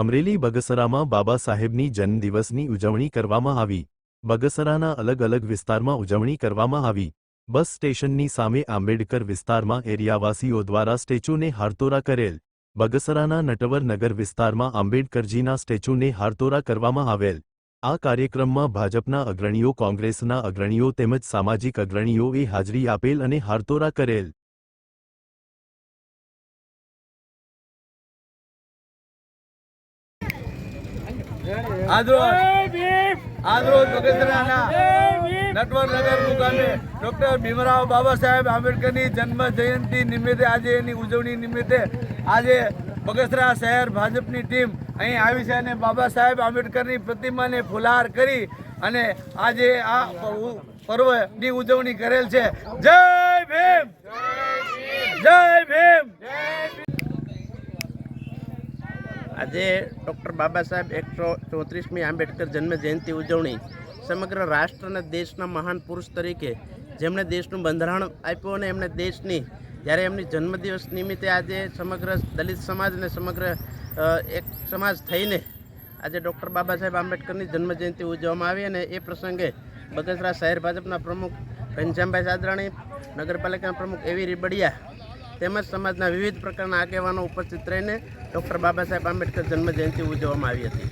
અમરેલી બગસરામાં બાબા સાહેબની જન્મદિવસની ઉજવણી કરવામાં આવી. બગસરાના અલગ અલગ વિસ્તારમાં ઉજવણી કરવામાં આવી. બસ સ્ટેશનની સામે આંબેડકર વિસ્તારમાં એરિયાવાસીઓ દ્વારા સ્ટેચ્યુને હારતોરા કરેલ. બગસરાના નટવર નગર વિસ્તારમાં આંબેડકરજીના સ્ટેચ્યુને હારતોરા કરવામાં આવેલ. આ કાર્યક્રમમાં ભાજપના અગ્રણીઓ, કોંગ્રેસના અગ્રણીઓ તેમજ સામાજિક અગ્રણીઓએ હાજરી આપેલ અને હારતોરા કરેલ. આજરોજ બગસરાના નટવરનગર મુકામે ડોક્ટર ભીમરાવ બાબા સાહેબ આંબેડકરની જન્મ જયંતિ નિમિત્તે આજે એની ઉજવણી નિમિત્તે આજે બગસરા શહેર ભાજપની ટીમ અહીં આવી છે અને બાબા સાહેબ આંબેડકરની પ્રતિમાને ફુલહાર કરી અને આજે આ પર્વની ઉજવણી કરેલ છે. જય ભીમ જય ભીમ આજે ડૉક્ટર બાબા સાહેબ એકસો ચોત્રીસમી આંબેડકર જન્મ જયંતિ ઉજવણી સમગ્ર રાષ્ટ્ર અને દેશના મહાન પુરુષ તરીકે જેમણે દેશનું બંધારણ આપ્યું અને એમણે દેશની, જ્યારે એમની જન્મદિવસ નિમિત્તે આજે સમગ્ર દલિત સમાજ અને સમગ્ર એક સમાજ થઈને આજે ડૉક્ટર બાબા સાહેબ આંબેડકરની જન્મ જયંતિ ઉજવવામાં આવી અને એ પ્રસંગે બગસરા શહેર ભાજપના પ્રમુખ ઘનશ્યામભાઈ સાદરાણી, નગરપાલિકાના પ્રમુખ એવી રીબડિયા તેમજ સમાજના વિવિધ પ્રકારના આગેવાનો ઉપસ્થિત રહીને ડૉક્ટર બાબા સાહેબ આંબેડકર જન્મજયંતિ ઉજવવામાં આવી હતી.